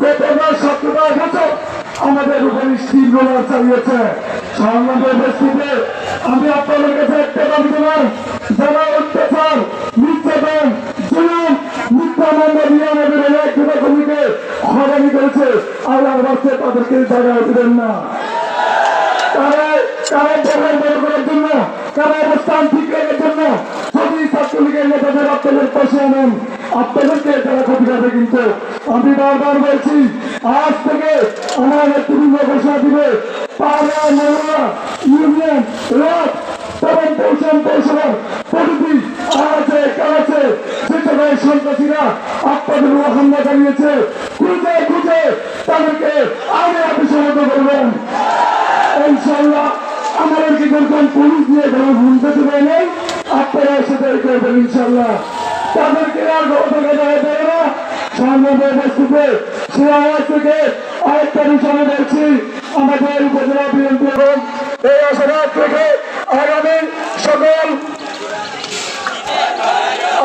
গত সতেরো বছর আমাদের উপর স্টিম রোলার চালিয়েছে। সংগ্রামের আমি আপনাদের কাছে একটা দাবি দেবেন যারা অত্যাচার নির্যাতন করেছে জায়গায় না। তারা তারা প্রভাব বড় করার আপনাদের পাশে আনেন আপনাদেরকে তারা ক্ষতি কিন্তু আমি বারবার বলছি থেকে আমার নেতৃবৃন্দ ঘোষণা দিবে, পাড়া যে জায়গায় আগে অফিসে মতো করবেন। ইনশাল্লাহ আমাদেরকে যখন পুলিশ দিয়ে কোনো ভুলতে দেবে নেই, আপনারা সেটাই করবেন ইনশাল্লাহ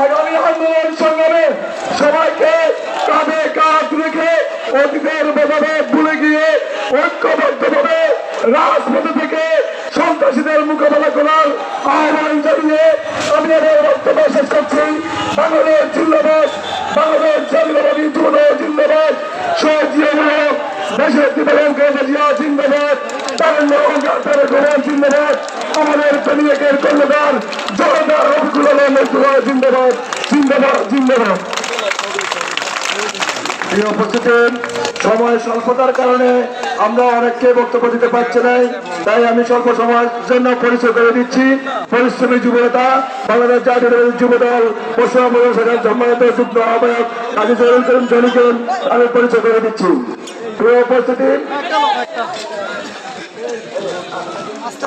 আগামী আন্দোলন সংগ্রামে সবাইকে কাঁধে কাঁধ রেখে অতীতের ভুলে গিয়ে ঐক্যবদ্ধভাবে রাজপথে থেকে সন্ত্রাসীদের মোকাবেলা করার আহ্বান জানিয়ে আমি আমার বক্তব্য শেষ করছি বাংলাদেশ জিন্দাবাদ, বাংলাদেশ জাতীয়তাবাদী যুব জিন্দাবাদ। সজিয়া দেশের জিয়া জিন্দাবাদ তারেন্দ্র জিন্দাবাদ, আমাদের জমিয়কের কর্ণধার জনতার রফিকুল আলম জিন্দাবাদ জিন্দাবাদ জিন্দাবাদ। প্রিয় উপস্থিতি, সময় স্বল্পতার কারণে আমরা অনেককে বক্তব্য দিতে পারছি নাই তাই আমি স্বল্প সময়ের জন্য পরিচয় করে দিচ্ছি। পরিশ্রমী যুবনেতা বাংলাদেশ জাতীয় যুব দল, পশ্চিমবঙ্গ সরকার সম্মানিত যুগ্ম আহ্বায়ক কাজী জহির করিম জনিকে আমি পরিচয় করে দিচ্ছি। প্রিয় উপস্থিতি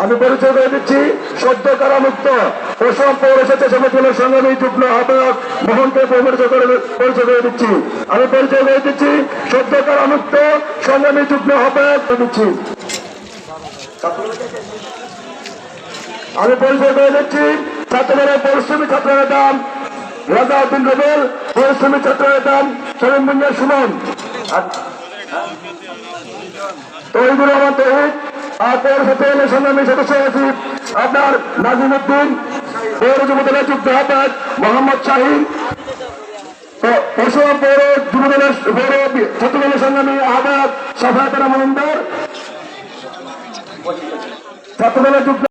আমি পরিচয় করে দিচ্ছি, সদ্য কারামুক্ত অসম পৌর স্বেচ্ছাসেবক দলের সংগ্রামী যুগ্ম আহ্বায়ক মোহনকে পরিচয় করে পরিচয় করে দিচ্ছি। আমি পরিচয় করে দিচ্ছি, সদ্য কারামুক্ত সংগ্রামী যুগ্ম আহ্বায়ক করে দিচ্ছি। আমি পরিচয় করে দিচ্ছি, ছাত্রদলের পরিশ্রমী ছাত্র নেতা রাজা উদ্দিন রবেল পরিশ্রমী ছাত্র নেতা সলিম সুমন। তহিদুর রহমান তহিদ আর পৌর সচিবের সংগ্রামী সদস্য আপনার মোহাম্মদ শাহিন পশুর পৌর যুবদলের পৌর ছাত্রদলের সংগ্রামী আহ্বায়ক সফায়তারা মজুমদার ছাত্রদলের যুক্ত